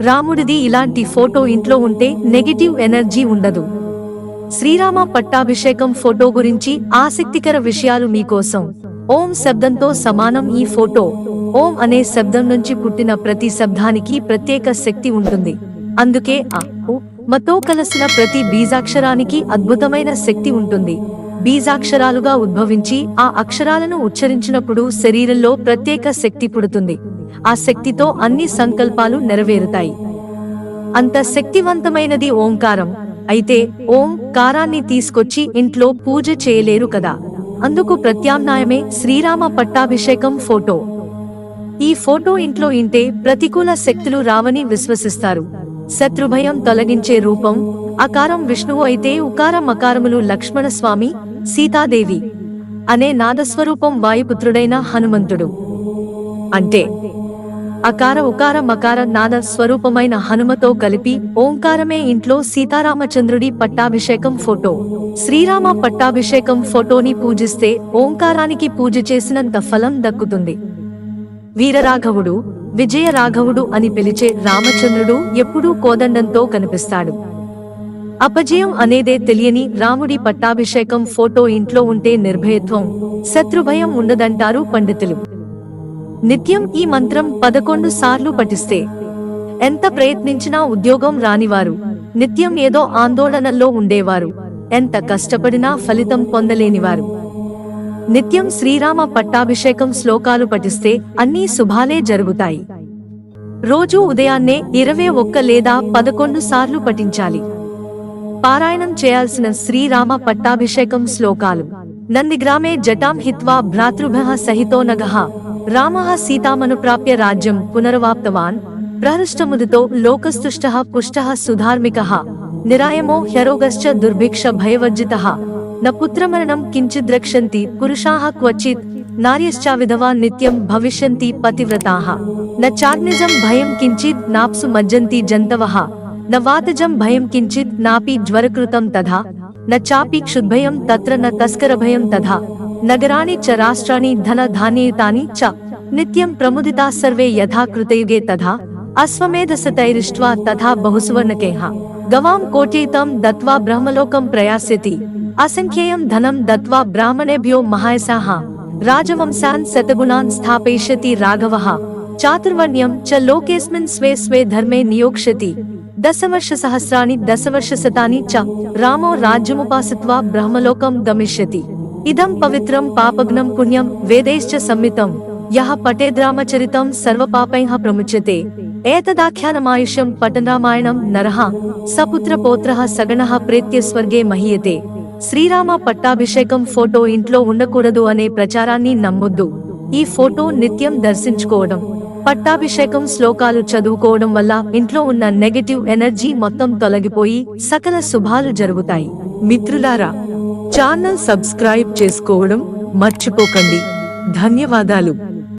రాముడిది ఇలాంటి ఫోటో ఇంట్లో ఉంటే నెగిటివ్ ఎనర్జీ ఉండదు. శ్రీరామ పట్టాభిషేకం ఫోటో గురించి ఆసక్తికర విషయాలు మీకోసం. ఓం శబ్దంతో సమానం ఈ ఫోటో. ఓం అనే శబ్దం నుంచి పుట్టిన ప్రతి శబ్దానికి ప్రత్యేక శక్తి ఉంటుంది. అందుకే ఆ మతో కలసిన ప్రతి బీజాక్షరానికి అద్భుతమైన శక్తి ఉంటుంది. బీజాక్షరాలుగా ఉద్భవించి ఆ అక్షరాలను ఉచ్చరించినప్పుడు శరీరంలో ప్రత్యేక శక్తి పుడుతుంది. ఆ శక్తితో అన్ని సంకల్పాలు నెరవేరుతాయి. అంత శక్తివంతమైనది ఓంకారం. అయితే ఓం కారాన్ని తీసుకొచ్చి ఇంట్లో పూజ చేయలేరు కదా. అందుకు ప్రత్యామ్నాయమే శ్రీరామ పట్టాభిషేకం ఫోటో. ఈ ఫోటో ఇంట్లో ఇంటే ప్రతికూల శక్తులు రావని విశ్వసిస్తారు. శత్రుభయం తొలగించే రూపం అకారం విష్ణువు అయితే ఉకారం అకారములు లక్ష్మణ స్వామి సీతాదేవి అనే నాదస్వరూపం వాయుపుత్రుడైన హనుమంతుడు. అంటే అకార ఉకార మకార నాద స్వరూపమైన హనుమతో కలిపి ఓంకారమే ఇంట్లో సీతారామచంద్రుడి పట్టాభిషేకం ఫోటో. శ్రీరామ పట్టాభిషేకం ఫోటోని పూజిస్తే ఓంకారానికి పూజ చేసినంత ఫలం దక్కుతుంది. వీరరాఘవుడు విజయరాఘవుడు అని పిలిచే రామచంద్రుడు ఎప్పుడూ కోదండంతో కనిపిస్తాడు. అపజయం అనేదే తెలియని రాముడి పట్టాభిషేకం ఫోటో ఇంట్లో ఉంటే నిర్భయత్వం. శత్రుభయం ఉండదంటారు పండితులు. నిత్యం ఈ మంత్రం పదకొండు సార్లు పఠిస్తే ఎంత ప్రయత్నించినా ఉద్యోగం రానివారు. నిత్యం ఏదో ఆందోళనల్లో ఉండేవారు. ఎంత కష్టపడినా ఫలితం పొందలేనివారు. నిత్యం శ్రీరామ పట్టాభిషేకం శ్లోకాలు పఠిస్తే అన్నీ శుభాలే జరుగుతాయి. రోజూ ఉదయాన్నే ఇరవై ఒక్క లేదా పదకొండు సార్లు పఠించాలి. పారాయణం చేయాల్సిన శ్రీరామ పట్టాభిషేకం శ్లోకాలు. నందిగ్రామే జటాం హిత్వా భ్రాతృభ సహితో నగః. సీతామను ప్రాప్య రాజ్యం పునరవాప్తవాన్. ప్రహృష్టముదితో లోకస్తుష్ట పుష్ట సుధార్మిక. నిరాయమో హ్యరోగశ్చ దుర్భిక్ష భయవర్జిత. న పుత్రమరణం కించిద్రక్షంతి పురుషా క్వచిత్. నార్యశ్చావిధవా నిత్యం భవిష్యంతి పతివ్రతా. న చాగ్నిజం భయం కించిత్ నాప్సు మజ్జంతి జంతవః. न वातजं भयं किञ्चित् नापि ज्वरकृतं तथा, न चापि क्षुद्भयं तत्र न तस्करभयं तथा, नगराणि च राष्ट्राणि धनधान्ययुतानि च, नित्यं प्रमुदिता सर्वे यथा कृतयुगे तथा, अश्वमेधसतैरिष्ट्वा तथा बहुसुवर्णकेः गवां कोट्यैतं दत्त्वा ब्रह्मलोकं प्रयास्यति, असङ्ख्येयं धनं दत्त्वा ब्राह्मणेभ्यो महायसाः, राजवंशान् शतगुणान् स्थापयिष्यति राघवः, चातुर्वर्ण्यं च लोकेऽस्मिन् स्वे स्वे धर्मे नियोक्ष्यति దశవర్ష సహస్రాని దశవర్ష శతాని చ రామో రాజ్యముపాసిత్వా బ్రహ్మలోకం గమిష్యతి. ఇదం పవిత్రం పాపగ్నం పుణ్యం వేదైశ్చ సమ్మితం. యహ పటేద్రామచరితం సర్వపాపై ప్రముచ్యతే. ఏతదాఖ్యానమాయుష్యం పఠనరామాయణం నరః సపుత్రపోత్ర సగణ ప్రేత్య స్వర్గే మహీయతే. శ్రీరామ పట్టాభిషేకం ఫోటో ఇంట్లో ఉండకూడదు అనే ప్రచారాన్ని నమ్మొద్దు. ఈ ఫోటో నిత్యం దర్శించుకోవడం. పట్టాభిషేకం శ్లోకాలు చదువుకోవడం వల్ల ఇంట్లో ఉన్న నెగటివ్ ఎనర్జీ మొత్తం తొలగిపోయి సకల శుభాలు జరుగుతాయి. మిత్రులారా ఛానల్ సబ్స్క్రైబ్ చేసుకోవడం మర్చిపోకండి. ధన్యవాదాలు.